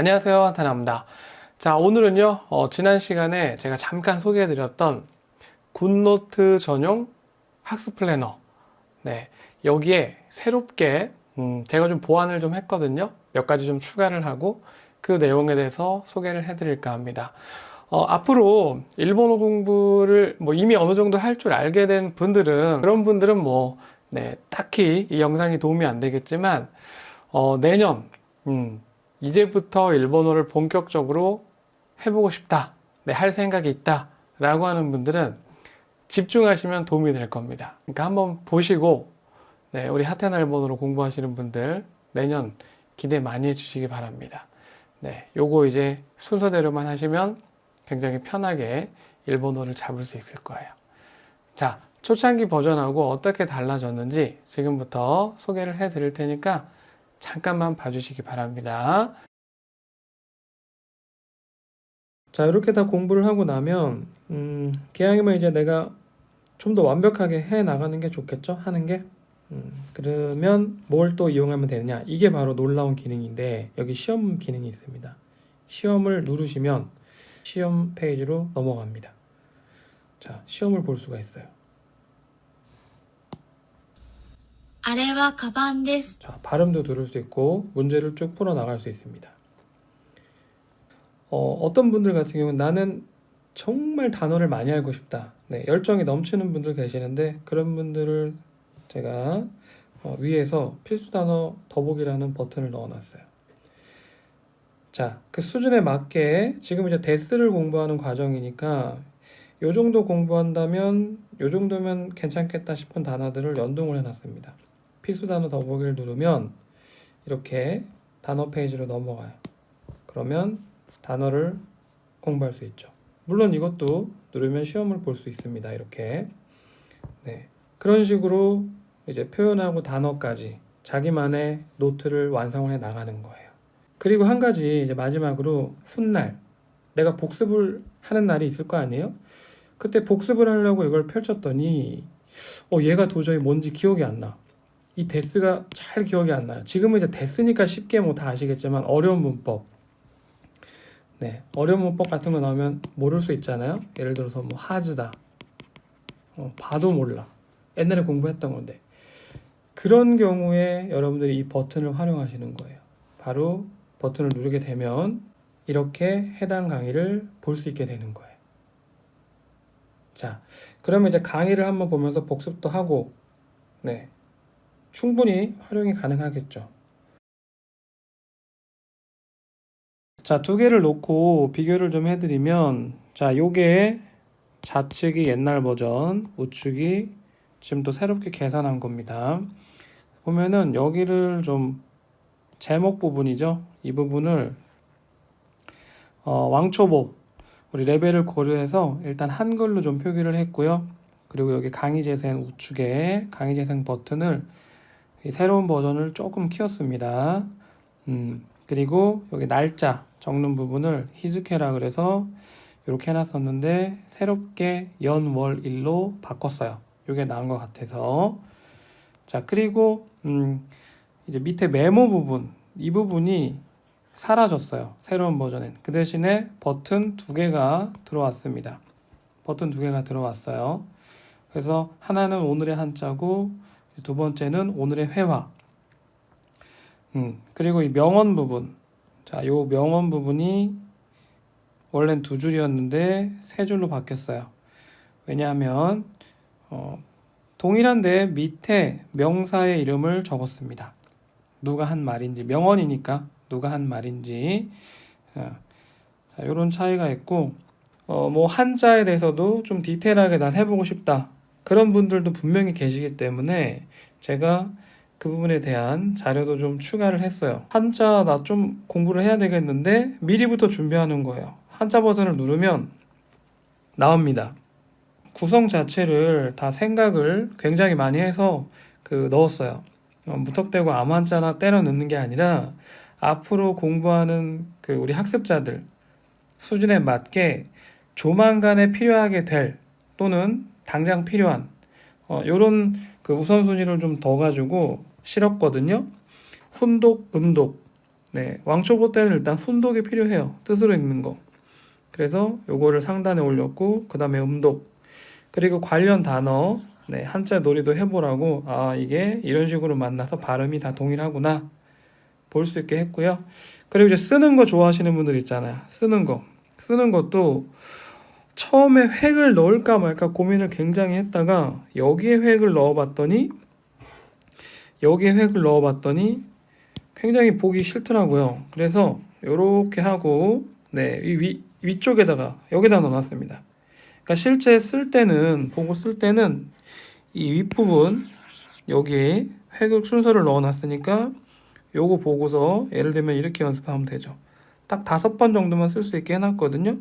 안녕하세요. 한타나입니다. 자, 오늘은요, 어, 지난 시간에 제가 잠깐 소개해 드렸던 굿노트 전용 학습 플래너. 네, 여기에 새롭게, 음, 제가 좀 보완을 좀 했거든요. 몇 가지 좀 추가를 하고 그 내용에 대해서 소개를 해 드릴까 합니다. 어, 앞으로 일본어 공부를 뭐 이미 어느 정도 할 줄 알게 된 분들은, 그런 분들은 뭐, 네, 딱히 이 영상이 도움이 안 되겠지만, 어, 내년, 음, 이제부터 일본어를 본격적으로 해보고 싶다. 네, 할 생각이 있다. 라고 하는 분들은 집중하시면 도움이 될 겁니다. 그러니까 한번 보시고, 네, 우리 하테나 일본어로 공부하시는 분들 내년 기대 많이 해주시기 바랍니다. 네, 요거 이제 순서대로만 하시면 굉장히 편하게 일본어를 잡을 수 있을 거예요. 자, 초창기 버전하고 어떻게 달라졌는지 지금부터 소개를 해 드릴 테니까 잠깐만 봐주시기 바랍니다. 자, 이렇게 다 공부를 하고 나면, 음, 기왕이면 이제 내가 좀 더 완벽하게 해 나가는 게 좋겠죠? 하는 게? 음, 그러면 뭘 또 이용하면 되느냐? 이게 바로 놀라운 기능인데, 여기 시험 기능이 있습니다. 시험을 누르시면 시험 페이지로 넘어갑니다. 자, 시험을 볼 수가 있어요. あれはカバンです。 자, 발음도 들을 수 있고 문제를 쭉 풀어 나갈 수 있습니다. 어, 어떤 분들 같은 경우는 나는 정말 단어를 많이 알고 싶다. 네, 열정이 넘치는 분들 계시는데 그런 분들을 제가 어, 위에서 필수 단어 더보기라는 버튼을 넣어놨어요. 자, 그 수준에 맞게 지금 이제 데스를 공부하는 과정이니까 요 정도 공부한다면 요 정도면 괜찮겠다 싶은 단어들을 연동을 해놨습니다. 필수 단어 더보기를 누르면 이렇게 단어 페이지로 넘어가요. 그러면 단어를 공부할 수 있죠. 물론 이것도 누르면 시험을 볼 수 있습니다. 이렇게. 네. 그런 식으로 이제 표현하고 단어까지 자기만의 노트를 완성을 해 나가는 거예요. 그리고 한 가지 이제 마지막으로 훗날 내가 복습을 하는 날이 있을 거 아니에요? 그때 복습을 하려고 이걸 펼쳤더니 어 얘가 도저히 뭔지 기억이 안 나. 이 데스가 잘 기억이 안 나요. 지금은 이제 데스니까 쉽게 뭐 다 아시겠지만 어려운 문법, 네 어려운 문법 같은 거 나오면 모를 수 있잖아요. 예를 들어서 뭐 하즈다, 어, 봐도 몰라. 옛날에 공부했던 건데 그런 경우에 여러분들이 이 버튼을 활용하시는 거예요. 바로 버튼을 누르게 되면 이렇게 해당 강의를 볼 수 있게 되는 거예요. 자, 그러면 이제 강의를 한번 보면서 복습도 하고, 네, 충분히 활용이 가능하겠죠. 자, 두 개를 놓고 비교를 좀 해드리면, 자, 요게 좌측이 옛날 버전, 우측이 지금 또 새롭게 개선한 겁니다. 보면은 여기를 좀 제목 부분이죠. 이 부분을 어, 왕초보 우리 레벨을 고려해서 일단 한글로 좀 표기를 했고요. 그리고 여기 강의 재생 우측에 강의 재생 버튼을 이 새로운 버전을 조금 키웠습니다. 음, 그리고 여기 날짜 적는 부분을 히즈케라 그래서 이렇게 해놨었는데 새롭게 연월 일로 바꿨어요. 이게 나은 것 같아서 자 그리고 음, 이제 밑에 메모 부분 이 부분이 사라졌어요. 새로운 버전엔 그 대신에 버튼 두 개가 들어왔습니다. 버튼 두 개가 들어왔어요. 그래서 하나는 오늘의 한자고 두 번째는 오늘의 회화. 음, 그리고 이 명언 부분. 자, 요 명언 부분이 원래는 두 줄이었는데 세 줄로 바뀌었어요. 왜냐하면 어, 동일한데 밑에 명사의 이름을 적었습니다. 누가 한 말인지 명언이니까 누가 한 말인지 어, 자, 이런 차이가 있고 어, 뭐 한자에 대해서도 좀 디테일하게 난 해보고 싶다 그런 분들도 분명히 계시기 때문에 제가 그 부분에 대한 자료도 좀 추가를 했어요. 한자 나 좀 공부를 해야 되겠는데 미리부터 준비하는 거예요. 한자 버튼을 누르면 나옵니다. 구성 자체를 다 생각을 굉장히 많이 해서 그 넣었어요. 어, 무턱대고 아무 한자나 때려 넣는 게 아니라 앞으로 공부하는 그 우리 학습자들 수준에 맞게 조만간에 필요하게 될 또는 당장 필요한 어, 요런 그 우선순위를 좀 더 가지고 실었거든요. 훈독, 음독 네, 왕초보 때는 일단 순독이 필요해요. 뜻으로 읽는 거. 그래서 요거를 상단에 올렸고 그 다음에 음독 그리고 관련 단어 네, 한자 놀이도 해보라고 아 이게 이런 식으로 만나서 발음이 다 동일하구나 볼 수 있게 했고요. 그리고 이제 쓰는 거 좋아하시는 분들 있잖아요. 쓰는 거 쓰는 것도 처음에 획을 넣을까 말까 고민을 굉장히 했다가 여기에 획을 넣어봤더니 여기에 획을 넣어봤더니 굉장히 보기 싫더라고요. 그래서 이렇게 하고 네, 이 위, 위쪽에다가 여기다 넣어놨습니다. 그러니까 실제 쓸 때는 보고 쓸 때는 이 윗부분 여기에 획을 순서를 넣어놨으니까 요거 보고서 예를 들면 이렇게 연습하면 되죠. 딱 다섯 번 정도만 쓸 수 있게 해놨거든요.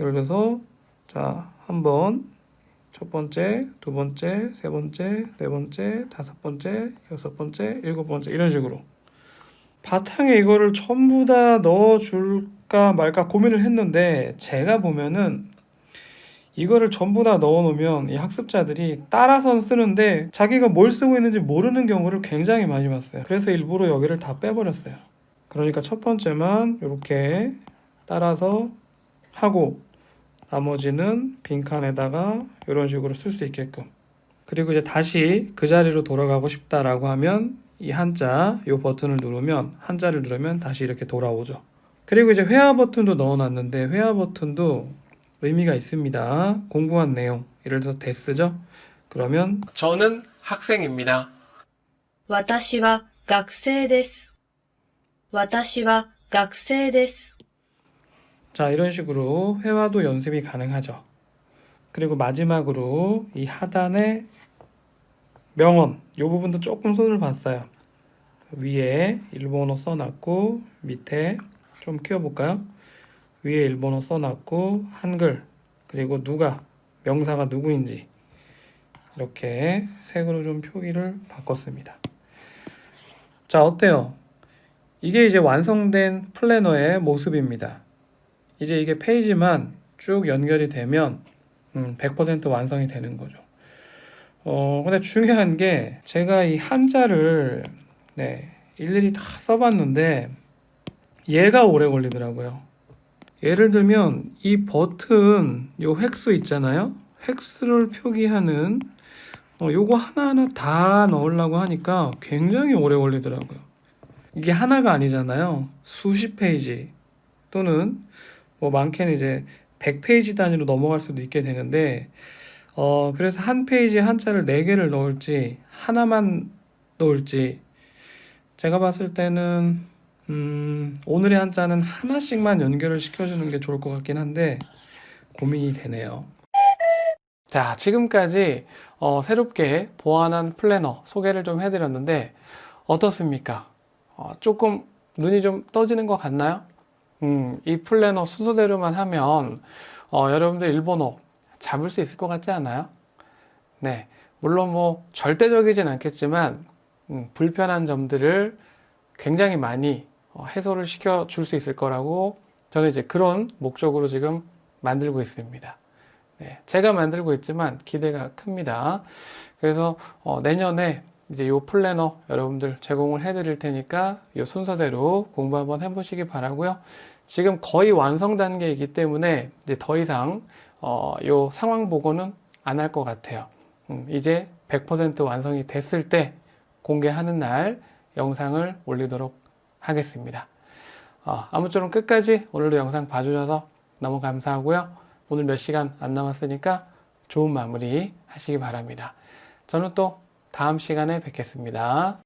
예를 들어서 자, 한 번, 첫 번째, 두 번째, 세 번째, 네 번째, 다섯 번째, 여섯 번째, 일곱 번째 이런 식으로 바탕에 이거를 전부 다 넣어줄까 말까 고민을 했는데 제가 보면은 이거를 전부 다 넣어놓으면 이 학습자들이 따라서 쓰는데 자기가 뭘 쓰고 있는지 모르는 경우를 굉장히 많이 봤어요. 그래서 일부러 여기를 다 빼버렸어요. 그러니까 첫 번째만 이렇게 따라서 하고 나머지는 빈칸에다가 이런 식으로 쓸 수 있게끔 그리고 이제 다시 그 자리로 돌아가고 싶다라고 하면 이 한자 이 버튼을 누르면 한자를 누르면 다시 이렇게 돌아오죠. 그리고 이제 회화 버튼도 넣어놨는데 회화 버튼도 의미가 있습니다. 공부한 내용 예를 들어서 데스죠. 그러면 저는 학생입니다. 私は学生です。私は学生です。 자, 이런 식으로 회화도 연습이 가능하죠. 그리고 마지막으로 이 하단에 명언, 이 부분도 조금 손을 봤어요. 위에 일본어 써놨고, 밑에 좀 키워볼까요? 위에 일본어 써놨고, 한글, 그리고 누가, 명사가 누구인지, 이렇게 색으로 좀 표기를 바꿨습니다. 자, 어때요? 이게 이제 완성된 플래너의 모습입니다. 이제 이게 페이지만 쭉 연결이 되면 음, 100% 완성이 되는 거죠. 어, 근데 중요한 게 제가 이 한자를 네, 일일이 다 써봤는데 얘가 오래 걸리더라고요. 예를 들면 이 버튼 요 획수 있잖아요. 획수를 표기하는 어, 요거 하나하나 다 넣으려고 하니까 굉장히 오래 걸리더라고요. 이게 하나가 아니잖아요. 수십 페이지 또는 뭐 많게는 이제 100페이지 단위로 넘어갈 수도 있게 되는데 어 그래서 한 페이지에 한자를 4개를 넣을지 하나만 넣을지 제가 봤을 때는 음 오늘의 한자는 하나씩만 연결을 시켜주는 게 좋을 것 같긴 한데 고민이 되네요. 자, 지금까지 어, 새롭게 보완한 플래너 소개를 좀 해드렸는데 어떻습니까? 어, 조금 눈이 좀 떠지는 것 같나요? 음, 이 플래너 순서대로만 하면 어, 여러분들 일본어 잡을 수 있을 것 같지 않아요? 네, 물론 뭐 절대적이진 않겠지만 음, 불편한 점들을 굉장히 많이 어, 해소를 시켜 줄 수 있을 거라고 저는 이제 그런 목적으로 지금 만들고 있습니다. 네, 제가 만들고 있지만 기대가 큽니다. 그래서 어, 내년에 이제 요 플래너 여러분들 제공을 해드릴 테니까 요 순서대로 공부 한번 해보시기 바라고요. 지금 거의 완성 단계이기 때문에 이제 더 이상 어, 요 상황 보고는 안 할 것 같아요. 음, 이제 100% 완성이 됐을 때 공개하는 날 영상을 올리도록 하겠습니다. 어, 아무쪼록 끝까지 오늘도 영상 봐주셔서 너무 감사하고요. 오늘 몇 시간 안 남았으니까 좋은 마무리 하시기 바랍니다. 저는 또 다음 시간에 뵙겠습니다.